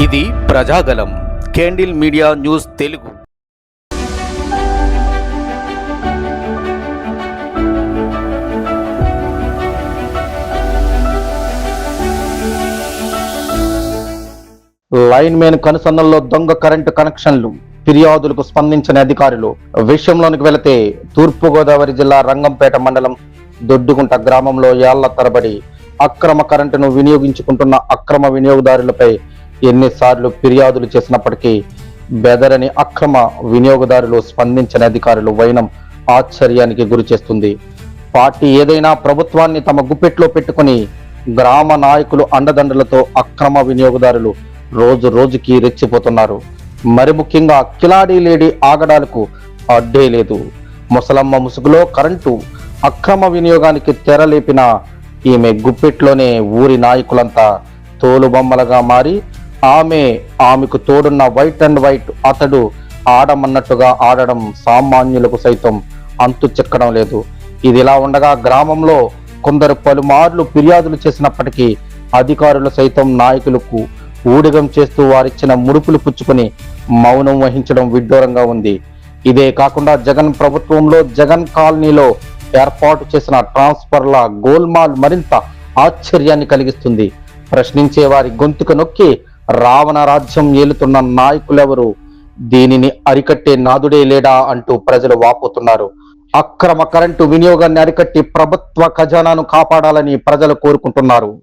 ఇది Prajagalam candle media news Telugu. Line main కనుసన్నల్లో దొంగ కరెంటు కనెక్షన్లు. ఫిర్యాదులకు స్పందించిన అధికారులు విషయంలోనికి వెళితే తూర్పుగోదావరి జిల్లా రంగంపేట మండలం దొడ్డుగుంట గ్రామంలో ఏళ్ళ తరబడి అక్రమ కరెంటును వినియోగించుకుంటున్న అక్రమ వినియోగదారులపై ఎన్నిసార్లు ఫిర్యాదులు చేసినప్పటికీ బెదరని అక్రమ వినియోగదారులు స్పందించని అధికారులు వైనం ఆశ్చర్యానికి గురి చేస్తుంది. పార్టీ ఏదైనా ప్రభుత్వాన్ని తమ గుప్పెట్లో పెట్టుకుని గ్రామ నాయకులు అండదండలతో అక్రమ వినియోగదారులు రోజు రోజుకి రెచ్చిపోతున్నారు. మరి ముఖ్యంగా కిలాడీ లేడీ ఆగడాలకు అడ్డే లేదు. ముసలమ్మ ముసుగులో కరెంటు అక్రమ వినియోగానికి తెరలేపిన ఈమె గుప్పెట్లోనే ఊరి నాయకులంతా తోలుబొమ్మలుగా మారి ఆమె ఆమెకు తోడున్న వైట్ అండ్ వైట్ అతడు ఆడమన్నట్టుగా ఆడడం సామాన్యులకు సైతం అంతు చెక్కడం లేదు. ఇది ఇలా ఉండగా గ్రామంలో కొందరు పలుమార్లు ఫిర్యాదులు చేసినప్పటికీ అధికారులు సైతం నాయకులకు ఊడిగం చేస్తూ వారిచ్చిన ముడుపులు పుచ్చుకొని మౌనం వహించడం విడ్డూరంగా ఉంది. ఇదే కాకుండా జగన్ ప్రభుత్వంలో జగన్ కాలనీలో ఏర్పాటు చేసిన ట్రాన్స్ఫర్ల గోల్మాల్ మరింత ఆశ్చర్యాన్ని కలిగిస్తుంది. ప్రశ్నించే వారి గొంతుకు నొక్కి రావణ రాజ్యం ఏలుతున్న నాయకులెవరు? దీనిని అరికట్టే నాదుడే లేడా అంటూ ప్రజలు వాపోతున్నారు. అక్రమ కరెంటు వినియోగాన్ని అరికట్టి ప్రభుత్వ ఖజానాను కాపాడాలని ప్రజలు కోరుకుంటున్నారు.